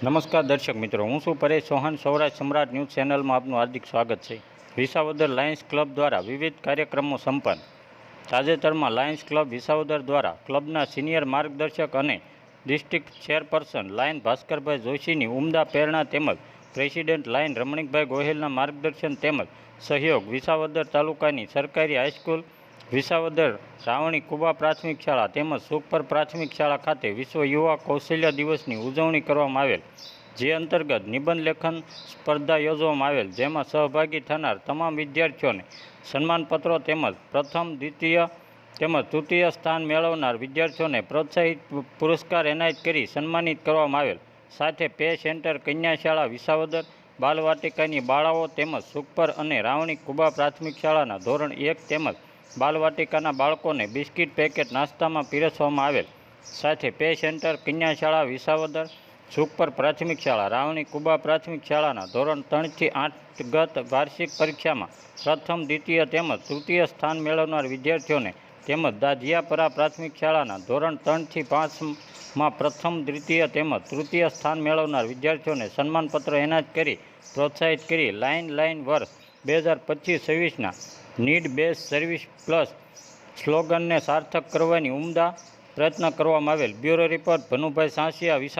નમસ્કાર દર્શક મિત્રો, હું છું પરેશ ચૌહાણ સૌરાષ્ટ્ર સમ્રાટ ન્યૂઝ ચેનલમાં આપનું હાર્દિક સ્વાગત છે. વિસાવદર લાયન્સ ક્લબ દ્વારા વિવિધ કાર્યક્રમો સંપન્ન. તાજેતરમાં લાયન્સ ક્લબ વિસાવદર દ્વારા ક્લબના સિનિયર માર્ગદર્શક અને ડિસ્ટ્રિક્ટ ચેરપર્સન લાયન ભાસ્કરભાઈ જોશીની ઉમદા પ્રેરણા તેમજ પ્રેસિડેન્ટ લાયન રમણીકભાઈ ગોહિલના માર્ગદર્શન તેમજ સહયોગ વિસાવદર તાલુકાની સરકારી હાઈસ્કૂલ વિસાવદર રાવણી કુબા પ્રાથમિક શાળા તેમજ સુખપર પ્રાથમિક શાળા ખાતે વિશ્વ યુવા કૌશલ્ય દિવસની ઉજવણી કરવામાં આવેલ, જે અંતર્ગત નિબંધ લેખન સ્પર્ધા યોજવામાં આવેલ, જેમાં સહભાગી થનાર તમામ વિદ્યાર્થીઓને સન્માનપત્રો તેમજ પ્રથમ, દ્વિતીય તેમજ તૃતીય સ્થાન મેળવનાર વિદ્યાર્થીઓને પ્રોત્સાહિત પુરસ્કાર એનાયત કરી સન્માનિત કરવામાં આવેલ. સાથે પે સેન્ટર કન્યા શાળા વિસાવદર, બાલવાટિકાની બાળાઓ તેમજ સુખપર અને રાવણી કુબા પ્રાથમિક શાળાના ધોરણ એક તેમજ બાલવાટિકાના બાળકોને બિસ્કિટ પેકેટ નાસ્તામાં પીરસવામાં આવેલ. સાથે પે સેન્ટર કન્યાશાળા વિસાવદર સુખપર પ્રાથમિક શાળા, રાવણી કુબા પ્રાથમિક શાળાના ધોરણ ત્રણથી આઠ ગત વાર્ષિક પરીક્ષામાં પ્રથમ, દ્વિતીય તેમજ તૃતીય સ્થાન મેળવનાર વિદ્યાર્થીઓને તેમજ દાજિયાપરા પ્રાથમિક શાળાના ધોરણ ત્રણથી પાંચમાં પ્રથમ, દ્વિતીય તેમજ તૃતીય સ્થાન મેળવનાર વિદ્યાર્થીઓને સન્માનપત્ર એનાયત કરી, પ્રોત્સાહિત કરી લાઇન લાઇન વર્ષ બે હજાર પચીસ છવ્વીસના નીડ બેઝ સર્વિસ પ્લસ સ્લોગનને સાર્થક કરવાની ઉમદા પ્રયત્ન કરવામાં આવેલ. Bureau report, Bhanubhai Sansiya visa